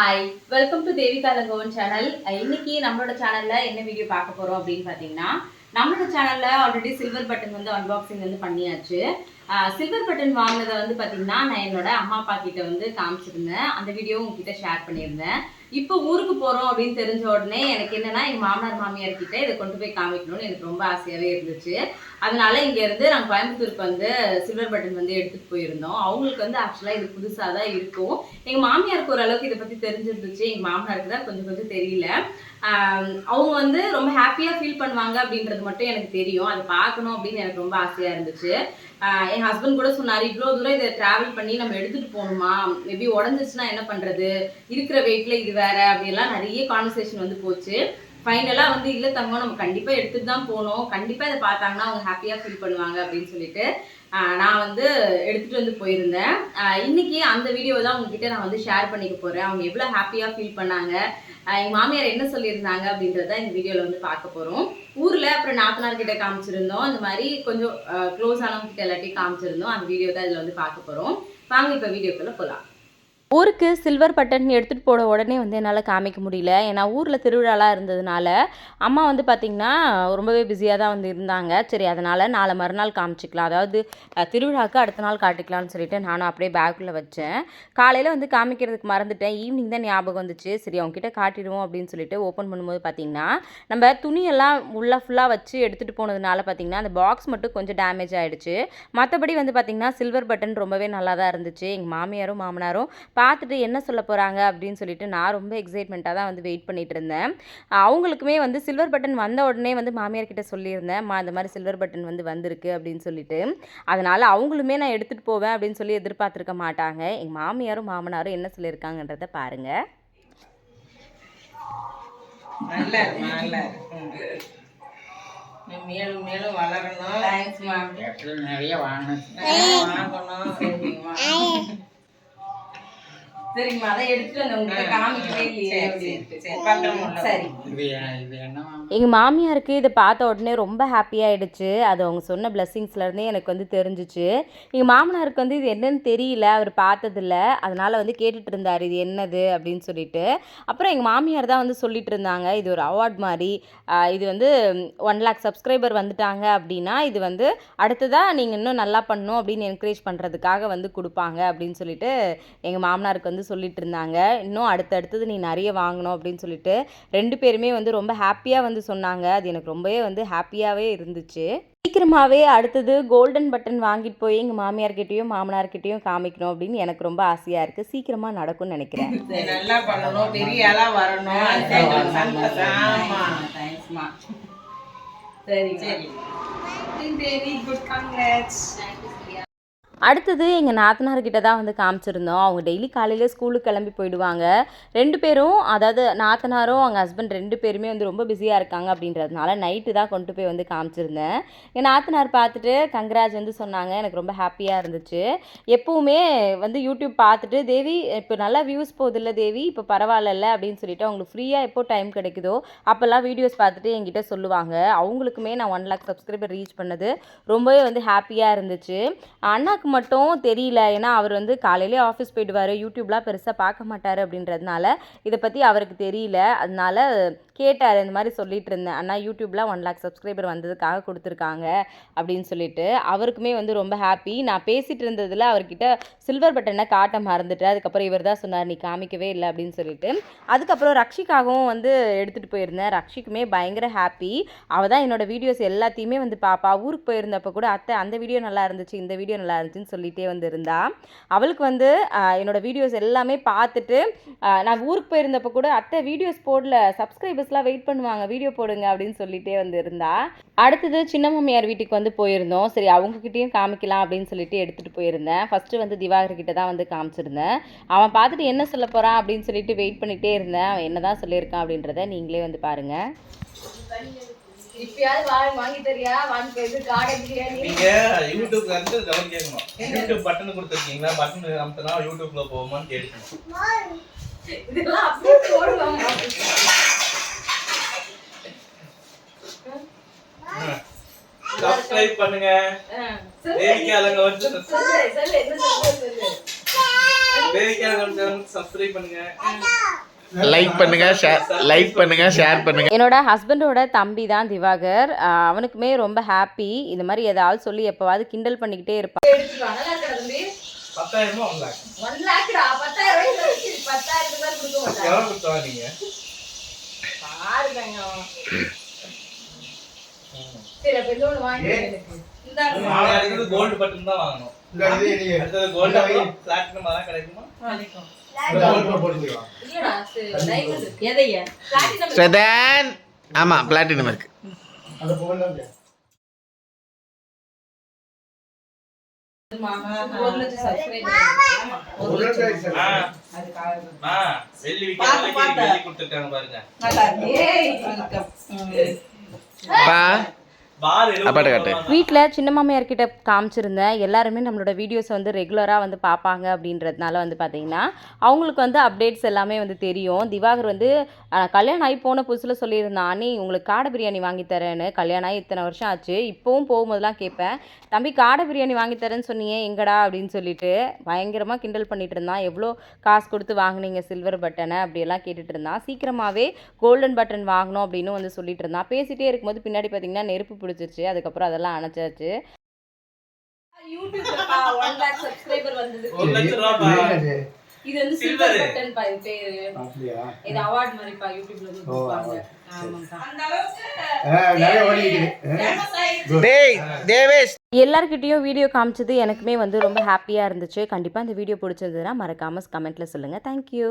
Hi welcome to Devika Langovan channel இன்னைக்கு நம்மளோட சேனல்ல என்ன வீடியோ பார்க்க போறோம் அப்படின்னு பாத்தீங்கன்னா நம்மளோட சேனல்ல ஆல்ரெடி சில்வர் பட்டன் வந்து அன்பாக்சிங் வந்து பண்ணியாச்சு. சில்வர் பட்டன் வாங்கினதை வந்து பார்த்தீங்கன்னா நான் என்னோட அம்மா அப்பா கிட்ட வந்து காமிச்சிருந்தேன். அந்த வீடியோ உங்ககிட்ட ஷேர் பண்ணியிருந்தேன். இப்போ ஊருக்கு போகிறோம் அப்படின்னு தெரிஞ்ச உடனே எனக்கு என்னன்னா எங்கள் மாமனார் மாமியார் கிட்ட இதை கொண்டு போய் காமிக்கணும்னு எனக்கு ரொம்ப ஆசையாகவே இருந்துச்சு. அதனால இங்கேருந்து நாங்கள் கோயம்புத்தூருக்கு வந்து சில்வர் பட்டன் வந்து எடுத்துகிட்டு போயிருந்தோம். அவங்களுக்கு வந்து ஆக்சுவலாக இது புதுசாக தான் இருக்கும். எங்கள் மாமியாருக்கு ஓரளவுக்கு இதை பற்றி தெரிஞ்சிருந்துச்சு. எங்கள் மாமனாருக்கு தான் கொஞ்சம் கொஞ்சம் தெரியல. அவங்க வந்து ரொம்ப ஹாப்பியாக ஃபீல் பண்ணுவாங்க அப்படின்றது மட்டும் எனக்கு தெரியும். அதை பார்க்கணும் அப்படின்னு எனக்கு ரொம்ப ஆசையாக இருந்துச்சு. என் ஹஸ்பண்ட் கூட சொன்னார் இவ்வளோ தூரம் இதை ட்ராவல் பண்ணி நம்ம எடுத்துகிட்டு போகணுமா? மேபி உடஞ்சிச்சுன்னா என்ன பண்ணுறது இருக்கிற வெயிட்ல இது வேற அப்படிலாம் நிறைய கான்வர்சேஷன் வந்து போச்சு. ஃபைனலாக வந்து இல்லை தங்கம் நம்ம கண்டிப்பாக எடுத்துட்டு தான் போகணும். கண்டிப்பாக இதை பார்த்தாங்கன்னா அவங்க ஹாப்பியாக ஃபீல் பண்ணுவாங்க அப்படின்னு சொல்லிட்டு நான் வந்து எடுத்துட்டு வந்து போயிருந்தேன். ஆஹ் இன்னைக்கு அந்த வீடியோ தான் உங்ககிட்ட நான் வந்து ஷேர் பண்ணிக்க போகிறேன் அவங்க எவ்வளோ ஹாப்பியாக ஃபீல் பண்ணாங்க. எங்கள் எங்க மாமியார் என்ன சொல்லியிருந்தாங்க அப்படின்றத இந்த வீடியோவில் வந்து பார்க்க போறோம். ஊர்ல அப்புறம் நாத்தனார் கிட்ட காமிச்சிருந்தோம். அந்த மாதிரி கொஞ்சம் க்ளோஸ் ஆனவங்க கிட்ட எல்லாத்தையும் காமிச்சிருந்தோம். அந்த வீடியோ தான் இதில் வந்து பார்க்க போறோம். வாங்க இப்போ வீடியோக்குள்ளே போகலாம் ஊருக்கு சில்வர் பட்டன் எடுத்துகிட்டு போன உடனே வந்து என்னால் காமிக்க முடியல. ஏன்னா ஊரில் திருவிழாலாம் இருந்ததுனால அம்மா வந்து பார்த்திங்கன்னா ரொம்பவே பிஸியாக தான் வந்து இருந்தாங்க. சரி அதனால் நாளை மறுநாள் காமிச்சிக்கலாம். அதாவது திருவிழாவுக்கு அடுத்த நாள் காட்டிக்கலாம்னு சொல்லிட்டு நானும் அப்படியே பேக்குள்ளே வச்சேன். காலையில் வந்து காமிக்கிறதுக்கு மறந்துட்டேன். ஈவினிங் தான் ஞாபகம் வந்துச்சு. சரி அவங்ககிட்ட காட்டிடுவோம் அப்படின்னு சொல்லிட்டு ஓப்பன் பண்ணும்போது பார்த்திங்கன்னா நம்ம துணியெல்லாம் உள்ளே ஃபுல்லாக வச்சு எடுத்துகிட்டு போனதுனால பார்த்திங்கன்னா அந்த பாக்ஸ் மட்டும் கொஞ்சம் டேமேஜ் ஆகிடுச்சு மற்றபடி வந்து பார்த்திங்கன்னா சில்வர் பட்டன் ரொம்பவே நல்லா தான் இருந்துச்சு. எங்கள் மாமியாரும் மாமனாரும் பார்த்துட்டு என்ன சொல்ல போகிறாங்க அப்படின்னு சொல்லிட்டு நான் ரொம்ப எக்ஸைட்மெண்ட்டாக தான் வந்து வெயிட் பண்ணிட்டு இருந்தேன். அவங்களுக்குமே வந்து சில்வர் பட்டன் வந்த உடனே வந்து மாமியார் கிட்ட சொல்லியிருந்தேன். மா இந்த மாதிரி சில்வர் பட்டன் வந்து வந்திருக்கு அப்படின்னு சொல்லிட்டு. அதனால் அவங்களுமே நான் எடுத்துகிட்டு போவேன் அப்படின்னு சொல்லி எதிர்பார்த்துருக்க மாட்டாங்க. எங்கள் மாமியாரும் மாமனாரும் என்ன சொல்லியிருக்காங்கன்றத பாருங்கள் நல்லா நல்லா மேலும் மேலும் வளரணும். நிறைய வாங்கணும். வாங்கணும். சரிங்கம்மா சரிங்கம்மா அதை எடுத்துட்டு வந்து உங்ககிட்ட காமிக்கவே இல்லையே சரி, அப்படின்ட்டு. எங்கள் மாமியாருக்கு இதை பார்த்த உடனே ரொம்ப ஹாப்பியாகிடுச்சு அது அவங்க சொன்ன blessingsல-இருந்தே எனக்கு வந்து தெரிஞ்சிச்சு. எங்கள் மாமனாருக்கு வந்து இது என்னன்னு தெரியல அவர் பார்த்ததில்ல. அதனால் வந்து கேட்டுட்டு இருந்தார் இது என்னது அப்படின்னு சொல்லிட்டு. அப்புறம் எங்கள் மாமியார் தான் வந்து சொல்லிட்டு இருந்தாங்க இது ஒரு அவார்ட் மாதிரி. இது வந்து ஒன் லேக் சப்ஸ்கிரைபர் வந்துட்டாங்க அப்படின்னா இது வந்து அடுத்ததாக நீங்கள் இன்னும் நல்லா பண்ணணும் அப்படின்னு என்கரேஜ் பண்ணுறதுக்காக வந்து கொடுப்பாங்க அப்படின்னு சொல்லிட்டு எங்கள் மாமனாருக்கு வந்து சொல்லிட்டு இருந்தாங்க இன்னும் அடுத்தடுத்தது நீ நிறைய வாங்கணும் அப்படின்னு சொல்லிட்டு ரெண்டு பேருமே வந்து ரொம்ப ஹாப்பியாக வந்து சொன்னாங்க. அது எனக்கு ரொம்பவே வந்து ஹாப்பியாகவே இருந்துச்சு. சீக்கிரமாகவே அடுத்தது கோல்டன் பட்டன் வாங்கிட்டு போய் எங்கள் மாமியார்கிட்டயும் மாமனார்கிட்டயும் காமிக்கணும் அப்படின்னு எனக்கு ரொம்ப ஆசையாக இருக்குது சீக்கிரமாக நடக்கும்னு நினைக்கிறேன். நல்லா பண்ணணும். பெரிய ஆளா வரணும். அதுதான் எங்களுக்கு சந்தோஷம். ஆமா. தேங்க்ஸ்மா சரி சரி. வெரி குட் கங்க்ராட்ஸ் அடுத்தது எங்கள் நாத்தனார்கிட்ட தான் வந்து காமிச்சிருந்தோம். அவங்க டெய்லி காலையில் ஸ்கூலுக்கு கிளம்பி போயிடுவாங்க. ரெண்டு பேரும் அதாவது நாத்தனாரும் அவங்க ஹஸ்பண்ட் ரெண்டு பேருமே வந்து ரொம்ப பிஸியாக இருக்காங்க அப்படின்றதுனால நைட்டு தான் கொண்டு போய் வந்து காமிச்சிருந்தேன். என் நாத்தனார் பார்த்துட்டு கங்கராஜ் வந்து சொன்னாங்க எனக்கு ரொம்ப ஹாப்பியாக இருந்துச்சு. எப்போவுமே வந்து யூடியூப் பார்த்துட்டு தேவி இப்போ நல்லா வியூஸ் போகுதில்ல தேவி இப்போ பரவாயில்ல அப்படின்னு சொல்லிட்டு அவங்களுக்கு ஃப்ரீயாக எப்போ டைம் கிடைக்குதோ அப்போல்லாம் வீடியோஸ் பார்த்துட்டு என்கிட்ட சொல்லுவாங்க. அவங்களுக்குமே நான் ஒன் லேக் சப்ஸ்கிரைபர் ரீச் பண்ணது ரொம்பவே வந்து ஹாப்பியாக இருந்துச்சு. அண்ணாக்கு மட்டும் தெரியல. ஏன்னா அவர் வந்து காலையிலே ஆஃபீஸ் போயிடுவார். யூடியூப்லாம் பெருசாக பார்க்க மாட்டார் அப்படின்றதுனால இதை பற்றி அவருக்கு தெரியல. அதனால கேட்டார். இந்த மாதிரி சொல்லிட்டு இருந்தேன். அண்ணா யூடியூப்லாம் ஒன் லேக் சப்ஸ்கிரைபர் வந்ததுக்காக கொடுத்துருக்காங்க அப்படின்னு சொல்லிட்டு அவருக்குமே வந்து ரொம்ப ஹாப்பி நான் பேசிகிட்டு இருந்ததில் அவர்கிட்ட சில்வர் பட்டனை காட்ட மறந்துட்டேன். அதுக்கப்புறம் இவர் தான் சொன்னார் நீ காமிக்கவே இல்லை அப்படின்னு சொல்லிட்டு. அதுக்கப்புறம் ரக்ஷிக்காகவும் வந்து எடுத்துகிட்டு போயிருந்தேன். ரக்ஷிக்குமே பயங்கர ஹாப்பி அவள் தான் என்னோட வீடியோஸ் எல்லாத்தையுமே வந்து பாப்பா. ஊருக்கு போயிருந்தப்போ கூட அத்தை அந்த வீடியோ நல்லா இருந்துச்சு இந்த வீடியோ நல்லா இருந்துச்சு அப்படின்னு சொல்லிகிட்டே வந்து இருந்தா அவளுக்கு வந்து என்னோடய என்னோட வீடியோஸ் எல்லாமே பார்த்துட்டு நான் ஊருக்கு போயிருந்தப்போ கூட அத்தை வீடியோஸ் போடல சப்ஸ்கிரைபர்ஸ்லாம் வெயிட் பண்ணுவாங்க வீடியோ போடுங்க அப்படின்னு சொல்லிகிட்டே வந்து இருந்தா அடுத்தது சின்ன மாமியார் வீட்டுக்கு வந்து போயிருந்தோம். சரி அவங்கக்கிட்டேயும் காமிக்கலாம் அப்படின்னு சொல்லிட்டு எடுத்துகிட்டு போயிருந்தேன். ஃபஸ்ட்டு வந்து திவாகர்கிட்ட தான் வந்து காமிச்சிருந்தேன். அவன் பார்த்துட்டு என்ன சொல்ல போகிறான் அப்படின்னு சொல்லிட்டு வெயிட் பண்ணிகிட்டே இருந்தேன். அவன் என்ன தான் சொல்லியிருக்கான் அப்படின்றத நீங்களே வந்து பாருங்கள் இப்பயாவது வாங்கி வாங்கி தரியா? வாங்கி கார்டன் பிரியாணி. நீங்க யூடியூப்ல இருந்து டவுன் கேட்கணும். யூடியூப் பட்டன் கொடுத்துருக்கீங்களா? பட்டன் அமுத்தினா யூடியூப்ல போகுமான்னு கேட்கணும். இதெல்லாம் அப்படியே போடுவாங்க. சப்ஸ்கிரைப் பண்ணுங்க. தேவிக்கு அலங்க வந்து சொல்லு தேவிக்கான சப்ஸ்கிரைப் பண்ணுங்க. லைக் பண்ணுங்க ஷேர் லைக் பண்ணுங்க ஷேர் பண்ணுங்க. என்னோட ஹஸ்பண்டோட தம்பி தான் திவாகர். அவனுக்குமே ரொம்ப ஹாப்பி இந்த மாதிரி ஏதாவது சொல்லி எப்போவாது கிண்டல் பண்ணிக்கிட்டே இருப்பான். கோல்டு பட்டன் தான் வாங்கணும். அடுத்தது கோல்டு பிளாட்டினம் கிடைக்குமா? ஆமா பிளாட்டினம் இருக்கு. பாருங்க. வீட்டில் சின்ன மாமியார் கிட்ட. காமிச்சிருந்தேன். எல்லாருமே நம்மளோட வீடியோஸ் வந்து ரெகுலராக வந்து பார்ப்பாங்க அப்படின்றதுனால வந்து பார்த்தீங்கன்னா அவங்களுக்கு வந்து அப்டேட்ஸ் எல்லாமே வந்து தெரியும். திவாகர் வந்து கல்யாணம் ஆகி போன புதுசில் சொல்லியிருந்தான் அண்ணி உங்களுக்கு காடை பிரியாணி வாங்கி தரேன்னு. கல்யாணம் ஆகி இத்தனை வருஷம் ஆச்சு. இப்போவும் போகும்போதெல்லாம் கேட்பேன் தம்பி காடை பிரியாணி வாங்கி தரேன்னு சொன்னியே எங்கடா? அப்படின்னு சொல்லிட்டு பயங்கரமாக கிண்டல் பண்ணிட்டு இருந்தான். எவ்வளோ காசு கொடுத்து வாங்குனீங்க சில்வர் பட்டனை அப்படியெல்லாம் கேட்டுட்டு இருந்தான். சீக்கிரமாகவே கோல்டன் பட்டன் வாங்கணும் அப்படின்னு வந்து சொல்லிட்டு இருந்தான். பேசிட்டே இருக்கும்போது பின்னாடி பார்த்தீங்கன்னா நெருப்பு பிடிச்சிருச்சு அதுக்கப்புறம் அதெல்லாம் அணைச்சாச்சு. யூடியூப்ல ஒன் லேக் சப்ஸ்கிரைபர் வந்தது. ஒரு லட்சம் ரூபா இது வந்து Silver. சில்வர் பட்டன் பா இது பேரு. இது அவார்ட் மாதிரி பா யூடியூப்ல வந்து கொடுப்பாங்க. ஆமாக்கா அந்த அளவுக்கு famous ஆயிடுச்சு. டேய் தேவேஷ். எல்லார்கிட்டயும் வீடியோ காமிச்சது எனக்குமே வந்து ரொம்ப ஹாப்பியாக இருந்துச்சு. கண்டிப்பாக இந்த வீடியோ பிடிச்சிருந்ததுன்னா மறக்காமல் கமெண்ட்டில் சொல்லுங்கள் தேங்க்யூ